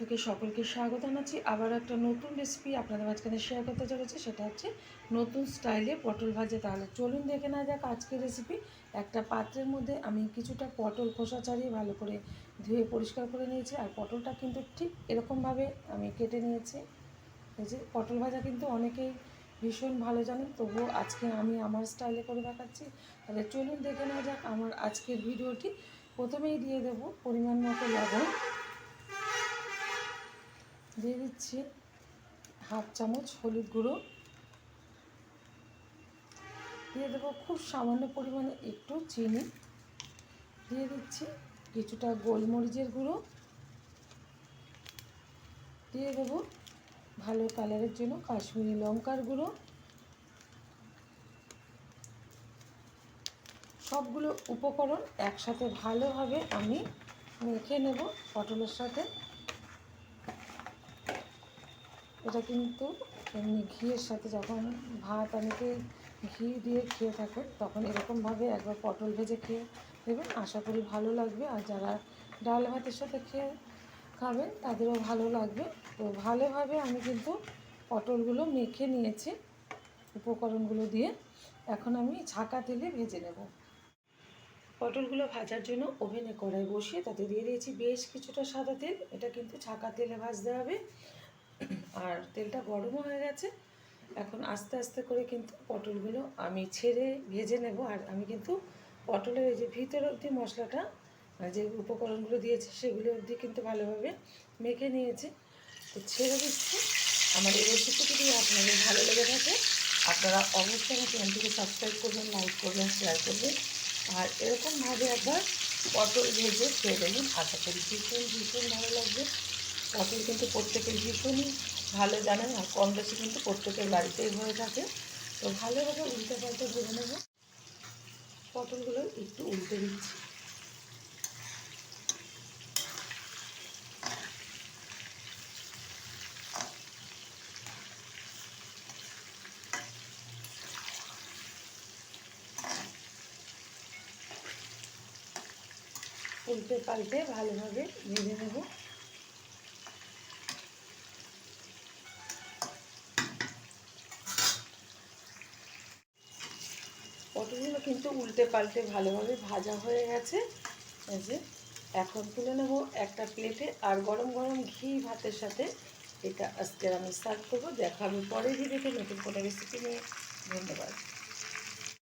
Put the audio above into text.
থেকে সকলকে স্বাগত জানাচ্ছি। আবার একটা নতুন রেসিপি আপনাদের মাঝখানে শেয়ার করতে চলেছি, সেটা হচ্ছে নতুন স্টাইলে পটল ভাজা। তাহলে চলুন দেখে না যাক আজকের রেসিপি একটা পাত্রের মধ্যে আমি কিছুটা পটল খোসা ছাড়িয়ে ভালো করে ধুয়ে পরিষ্কার করে নিয়েছি, আর পটলটা কিন্তু ঠিক এরকমভাবে আমি কেটে নিয়েছি। এই যে পটল ভাজা কিন্তু অনেকেই ভীষণ ভালো জানেন, তবুও আজকে আমি আমার স্টাইলে করে দেখাচ্ছি। তাহলে চলুন দেখে নেওয়া যাক আমার আজকের ভিডিওটি। প্রথমেই দিয়ে দেব পরিমাণ মতো লবণ। দিয়ে দিচ্ছি হাফ চামচ হলুদ গুঁড়ো। দিয়ে দেবো খুব সামান্য পরিমাণে একটু চিনি। দিয়ে দিচ্ছি কিছুটা গোলমরিচের গুঁড়ো। দিয়ে দেবো ভালো কালারের জন্য কাশ্মীরি লঙ্কার গুঁড়ো। সবগুলো উপকরণ একসাথে ভালোভাবে আমি মেখে নেব পটলের সাথে। এটা কিন্তু এমনি ঘিয়ের সাথে যখন ভাত অনেকে ঘি দিয়ে খেয়ে থাকে, তখন এরকমভাবে একবার পটল ভেজে খেয়ে দেবেন আশা করি ভালো লাগবে। আর যারা ডাল ভাতের সাথে খেয়ে খাবেন, তাদেরও ভালো লাগবে। তো ভালোভাবে আমি কিন্তু পটলগুলো মেখে নিয়েছি, উপকরণগুলো দিয়ে। এখন আমি ছাকা তেলে ভেজে নেব। পটলগুলো ভাজার জন্য ওভেনে কড়াই বসিয়ে তাতে দিয়ে দিয়েছি বেশ কিছুটা সাদা তেল। এটা কিন্তু ছাকা তেলে ভাজতে হবে। আর তেলটা গরমও হয়ে গেছে। এখন আস্তে আস্তে করে কিন্তু পটলগুলো আমি ছেড়ে ভেজে নেব। আর আমি কিন্তু পটলের এই যে ভিতর অবধি মশলাটা মানে যে উপকরণগুলো দিয়েছি সেগুলো অবধি কিন্তু ভালোভাবে মেখে নিয়েছি। তো ছেড়ে দিচ্ছি। আমার এই রেসিপি যদি আপনাদের ভালো লেগে থাকে, আপনারা অবশ্যই আমার চ্যানেলটিকে সাবস্ক্রাইব করবেন লাইক করবেন শেয়ার করবেন। আর এরকমভাবে একবার পটল ভেজে খেয়ে দেবেন আশা করি ভীষণ ভীষণ ভালো লাগবে। পটল কিন্তু প্রত্যেকের ভীষণই ভালো জানেন আর কম বেশি কিন্তু প্রত্যেকের বাড়িতেই হয়ে থাকে। তো ভালোভাবে উল্টে পাল্টে ভেজে নেব। পটলগুলো একটু উল্টে দিচ্ছি উল্টে পাল্টে ভালোভাবে ভেজে নেব। পটলগুলো কিন্তু উল্টে পাল্টে ভালোভাবে ভাজা হয়ে গেছে। এই যে, এখন তুলে নেব একটা প্লেটে আর গরম গরম ঘি ভাতের সাথে। এটা আজকে আমি সার্ভ করব। দেখাবো পরে ভিডিওতে নতুন কোনো রেসিপি নিয়ে। ধন্যবাদ।